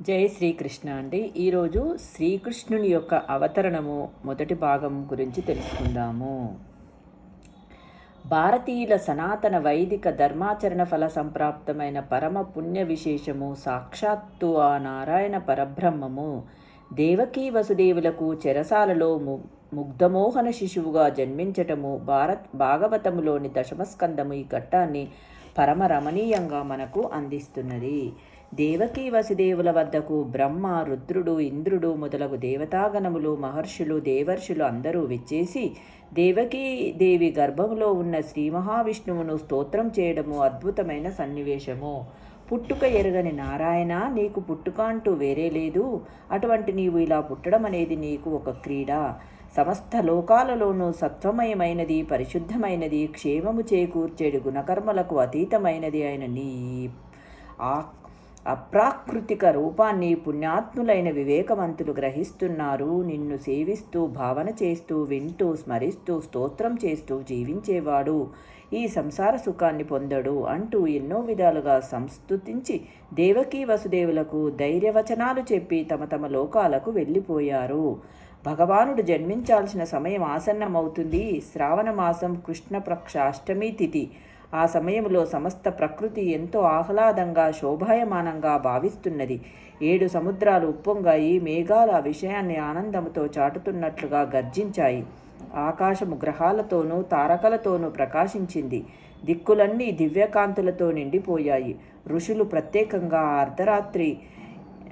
జై శ్రీకృష్ణ అండి. ఈరోజు శ్రీకృష్ణుని యొక్క అవతరణము మొదటి భాగం గురించి తెలుసుకుందాము. భారతీయుల సనాతన వైదిక ధర్మాచరణ ఫల సంప్రాప్తమైన పరమ పుణ్య విశేషము సాక్షాత్తు ఆ నారాయణ పరబ్రహ్మము దేవకీ వసుదేవులకు చెరసాలలో ము ముగ్ధమోహన శిశువుగా జన్మించటము భారత్ భాగవతములోని దశమస్కందము ఈ ఘట్టాన్ని పరమ రమణీయంగా మనకు అందిస్తున్నది. దేవకీ వసుదేవుల వద్దకు బ్రహ్మ రుద్రుడు ఇంద్రుడు మొదలగు దేవతాగణములు మహర్షులు దేవర్షులు అందరూ విచ్చేసి దేవకీ దేవి గర్భములో ఉన్న శ్రీ మహావిష్ణువును స్తోత్రం చేయడము అద్భుతమైన సన్నివేశము. పుట్టుక ఎరగని నారాయణ నీకు పుట్టుక అంటూ వేరే లేదు. అటువంటి నీవు ఇలా పుట్టడం అనేది నీకు ఒక క్రీడ. సమస్త లోకాలలోనూ సత్వమయమైనది పరిశుద్ధమైనది క్షేమము చేకూర్చేడు గుణకర్మలకు అతీతమైనది అయిన నీ ఆ అప్రాకృతిక రూపాన్ని పుణ్యాత్ములైన వివేకవంతులు గ్రహిస్తున్నారు. నిన్ను సేవిస్తూ భావన చేస్తూ వింటూ స్మరిస్తూ స్తోత్రం చేస్తూ జీవించేవాడు. ఈ సంసార సుఖాన్ని పొందడు అంటూ ఎన్నో విధాలుగా సంస్థుతించి దేవకీ వసుదేవులకు ధైర్యవచనాలు చెప్పి తమ తమ లోకాలకు వెళ్ళిపోయారు. భగవానుడు జన్మించాల్సిన సమయం ఆసన్నమవుతుంది. శ్రావణ మాసం కృష్ణపక్ష అష్టమి తిథి. ఆ సమయంలో సమస్త ప్రకృతి ఎంతో ఆహ్లాదంగా శోభాయమానంగా భావిస్తున్నది. ఏడు సముద్రాలు ఉప్పొంగాయి మేఘాలు ఆ విషయాన్ని ఆనందంతో చాటుతున్నట్లుగా గర్జించాయి. ఆకాశము గ్రహాలతోనూ తారకలతోనూ ప్రకాశించింది. దిక్కులన్నీ దివ్యకాంతులతో నిండిపోయాయి. ఋషులు ప్రత్యేకంగా అర్ధరాత్రి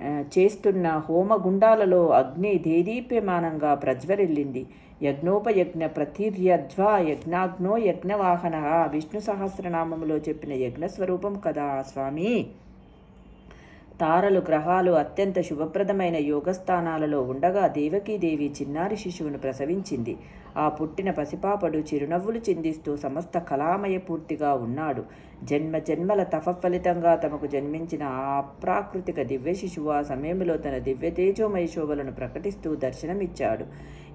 చేస్తున్న హోమగుండాలలో అగ్ని దేదీప్యమానంగా ప్రజ్వరిల్లింది. యజ్ఞోపయజ్ఞ ప్రతిర్యధ్వా యజ్ఞాగ్నో యజ్ఞవాహన. విష్ణు సహస్రనామములో చెప్పిన యజ్ఞస్వరూపం కదా స్వామి? తారలు గ్రహాలు అత్యంత శుభప్రదమైన యోగస్థానాలలో ఉండగా దేవకీదేవి చిన్నారి శిశువును ప్రసవించింది. ఆ పుట్టిన పసిపాపడు చిరునవ్వులు చిందిస్తూ సమస్త కళామయ పూర్తిగా ఉన్నాడు. జన్మ జన్మల తప ఫలితంగా తమకు జన్మించిన ఆ ప్రాకృతిక దివ్య శిశువు ఆ సమయంలో తన దివ్య తేజోమయ శోభలను ప్రకటిస్తూ దర్శనమిచ్చాడు.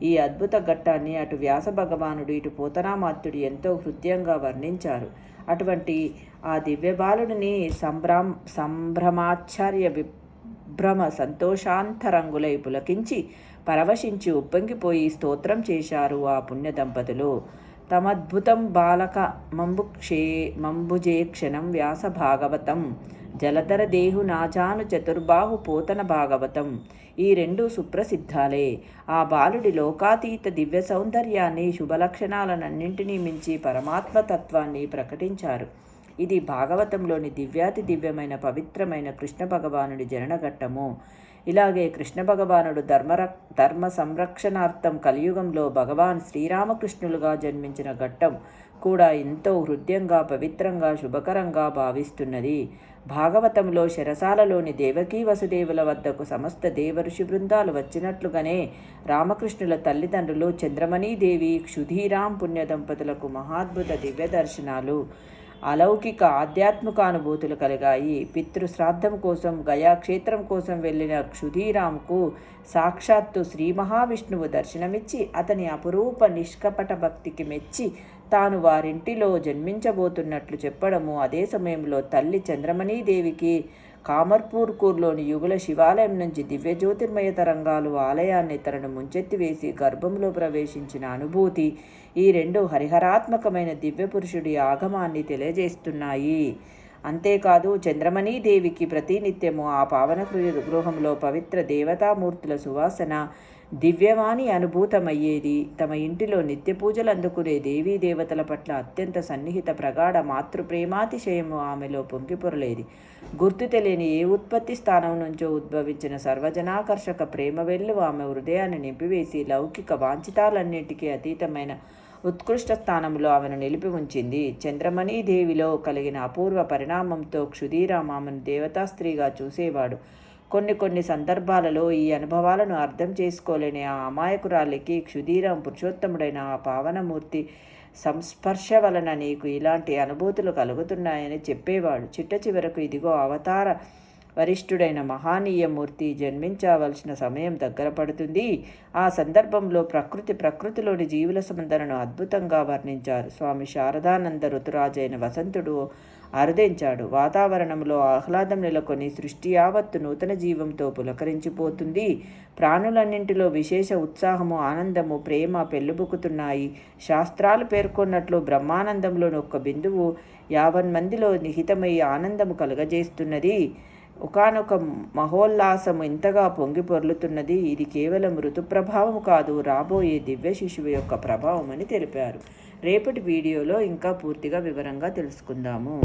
ఈ అద్భుత ఘట్టాన్ని అటు వ్యాస భగవానుడు ఇటు పోతనామాత్యుడు ఎంతో హృదయంగా వర్ణించారు. అటువంటి ఆ దివ్య బాలుడిని సంభ్రం సంభ్రమాచ్ఛ సంభ్రమాచార్య విభ్రమ సంతోషాంతరంగులై పులకించి పరవశించి ఉప్పొంగిపోయి స్తోత్రం చేశారు ఆ పుణ్య దంపతులు తమద్భుతం బాలక మంబుక్షే మంబుజే క్షణం వ్యాస భాగవతం. జలధర దేహు నాజాను చతుర్బాహు పోతన భాగవతం. ఈ రెండు సుప్రసిద్ధాలే. ఆ బాలుడి లోకాతీత దివ్య సౌందర్యాన్ని శుభలక్షణాలనన్నింటినీ మించి పరమాత్మతత్వాన్ని ప్రకటించారు. ఇది భాగవతంలోని దివ్యాతి దివ్యమైన పవిత్రమైన కృష్ణ భగవానుడి జననఘట్టము. ఇలాగే కృష్ణ భగవానుడు ధర్మర ధర్మ సంరక్షణార్థం కలియుగంలో భగవాన్ శ్రీరామకృష్ణులుగా జన్మించిన ఘట్టం కూడా ఎంతో హృదయంగా పవిత్రంగా శుభకరంగా భావిస్తున్నది. భాగవతంలో శరసాలలోని దేవకీ వసుదేవుల వద్దకు సమస్త దేవఋషి బృందాలు వచ్చినట్లుగానే రామకృష్ణుల తల్లిదండ్రులు చంద్రమణీదేవి క్షుధీరాం పుణ్య దంపతులకు మహాద్భుత దివ్య దర్శనాలు అలౌకిక ఆధ్యాత్మిక అనుభూతులు కలిగాయి. పితృశ్రాద్ధం కోసం గయాక్షేత్రం కోసం వెళ్ళిన క్షుధీరాంకు సాక్షాత్తు శ్రీ మహావిష్ణువు దర్శనమిచ్చి అతని అపురూప నిష్కపట భక్తికి మెచ్చి తాను వారింటిలో జన్మించబోతున్నట్లు చెప్పడము. అదే సమయంలో తల్లి చంద్రమణీదేవికి కామర్పూర్ కూర్లోని యుగుల శివాలయం నుంచి దివ్య జ్యోతిర్మయ తరంగాలు ఆలయాన్ని తనను ముంచెత్తివేసి గర్భంలో ప్రవేశించిన అనుభూతి ఈ రెండు హరిహరాత్మకమైన దివ్య పురుషుడి ఆగమాన్ని తెలియజేస్తున్నాయి. అంతేకాదు చంద్రమణీదేవికి ప్రతినిత్యము ఆ పావన గృహంలో పవిత్ర దేవతామూర్తుల సువాసన దివ్యవాణి అనుభూతమయ్యేది. తమ ఇంటిలో నిత్య పూజలు అందుకునే దేవీ దేవతల పట్ల అత్యంత సన్నిహిత ప్రగాఢ మాతృప్రేమాతిశయము ఆమెలో పొంగిపొరలేది గుర్తు తెలియని ఏ ఉత్పత్తి స్థానం నుంచో ఉద్భవించిన సర్వజనాకర్షక ప్రేమ వెళ్ళు ఆమె హృదయాన్ని నింపివేసి లౌకిక వాంఛితాలన్నింటికీ అతీతమైన ఉత్కృష్ట స్థానంలో ఆమెను నిలిపి ఉంచింది. చంద్రమణి దేవిలో కలిగిన అపూర్వ పరిణామంతో క్షుధీరామ్ దేవతాస్త్రీగా చూసేవాడు. కొన్ని కొన్ని సందర్భాలలో ఈ అనుభవాలను అర్థం చేసుకోలేని ఆ అమాయకురాలికి క్షుధీరం పురుషోత్తముడైన ఆ పావనమూర్తి సంస్పర్శ వలన నీకు ఇలాంటి అనుభూతులు కలుగుతున్నాయని చెప్పేవాడు. చిట్ట చివరకు ఇదిగో అవతార వరిష్ఠుడైన మహానీయ మూర్తి జన్మించవలసిన సమయం దగ్గర పడుతుంది. ఆ సందర్భంలో ప్రకృతి ప్రకృతిలోని జీవుల స్పందనను అద్భుతంగా వర్ణించారు. స్వామి శారదానంద ఋతురాజైన వసంతుడు అరుదించాడు. వాతావరణంలో ఆహ్లాదం నెలకొని సృష్టి యావత్తు నూతన జీవంతో పులకరించిపోతుంది. ప్రాణులన్నింటిలో విశేష ఉత్సాహము ఆనందము ప్రేమ పెళ్ళుబుకుతున్నాయి. శాస్త్రాలు పేర్కొన్నట్లు బ్రహ్మానందంలోని ఒక్క బిందువు యావన్ మందిలో నిహితమై ఆనందము కలుగజేస్తున్నది. ఒకనొక మహోల్లాసము ఇంతగా పొంగి పొర్లుతున్నది. ఇది కేవలం ఋతు ప్రభావం కాదు రాబోయే దివ్య శిశువు యొక్క ప్రభావం అని తెలిపారు. రేపటి వీడియోలో ఇంకా పూర్తిగా వివరంగా తెలుసుకుందాము.